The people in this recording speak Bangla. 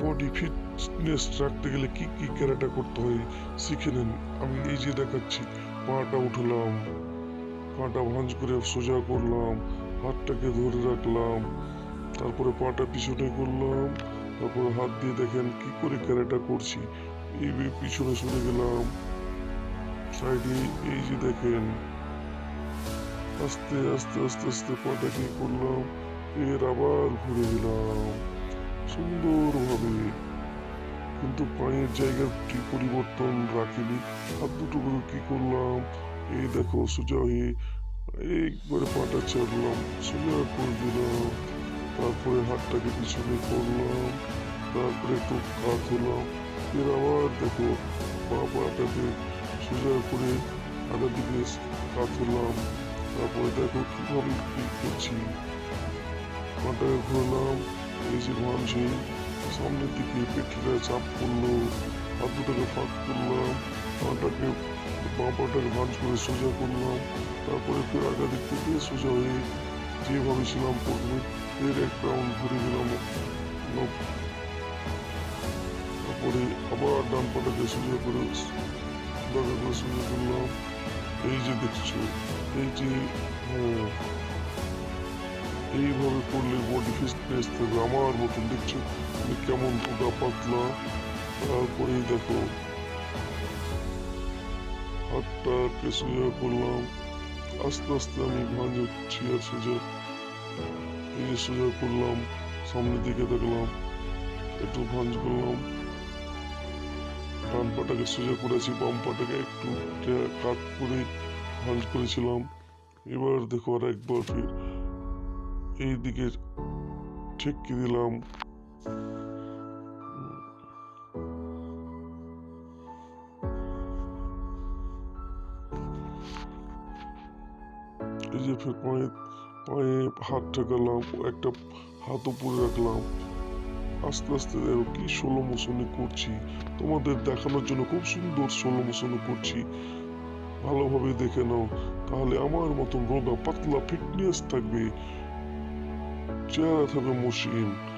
বডি ফিটনেস রাখতে গেলে কি কি ক্যারাটা করতে হয় শিখে নেন। আমি এই যে দেখাচ্ছি, পাটা উঠলাম, পাটা ভাঁজ করে সোজা করলাম, হাতটাকে ধরে রাখলাম, তারপরে পাটা পিছনে করলাম, তারপরে হাত দিয়ে দেখেন কি করে ক্যারাটা করছি। এই পিছনে সরে গেলাম সাইডে এই যে দেখেন, আস্তে আস্তে আস্তে আস্তে পাটা কি করলাম, এর আবার ঘুরে দিলাম সুন্দরভাবে। কিন্তু পায়ের জায়গাটি পরিবর্তন রাখিনি? হাত দুটো কি করলাম? এই দেখো সোজা হয়ে একবারে পাটা চাড়লাম সোজা করে দিলাম। তারপরে হাতটাকে পিছনে করলাম, তারপরে একটু কাত হলাম এর আবার দেখো পা পাটাকে সোজা করে আগের দিকে কাত হলাম তারপরে দেখো কীভাবে কি করছি। পাটাকে ঘুরলাম যে ভাঙছি সামনের দিকে পেটটা চাপ করল হাত দুটাকে ফাঁক করলাম পাটাকে পাটাকে ভাঁজ করে সোজা করলাম, তারপরে ফের আগা দিক থেকে সোজা হয়ে যেভাবে ছিলাম প্রথমে ফের এক রাউন্ড ঘুরে গেলাম। তারপরে আবার ডান পাটাকে সোজা করে দাদা করে সোজা করলাম। এই যে দেখছ, এই যে হ্যাঁ এইভাবে করলে বডি ফিটনেস থাকবে আমার মতন, দেখছ? কেমন পোকা পাতলা? তারপরে দেখো। হাতটাকে সোজা করলাম। আস্তে আস্তে আমি ভাঁজ হচ্ছি আর সোজা যে সোজা করলাম। সামনের দিকে দেখলাম, একটু ভাঁজ করলাম। ডান পাটাকে সোজা করেছি, বাম পাটাকে একটু টা- কাত করে ভাঁজ করেছিলাম। এবার দেখো আর একবার এই দিকে ঠেকিয়ে দিলাম। এই যে ফের পায়ে পায়ে হাত ঠেকালাম, একটা হাত উপরে রাখলাম। আস্তে আস্তে দেখো কি ষোলো মোশনে করছি। তোমাদের দেখানোর জন্য খুব সুন্দর ষোলো মোশনে করছি। ভালোভাবে দেখে নাও, তাহলে আমার মতন রোগা পাতলা ফিটনেস থাকবে। چرا طبق موشیم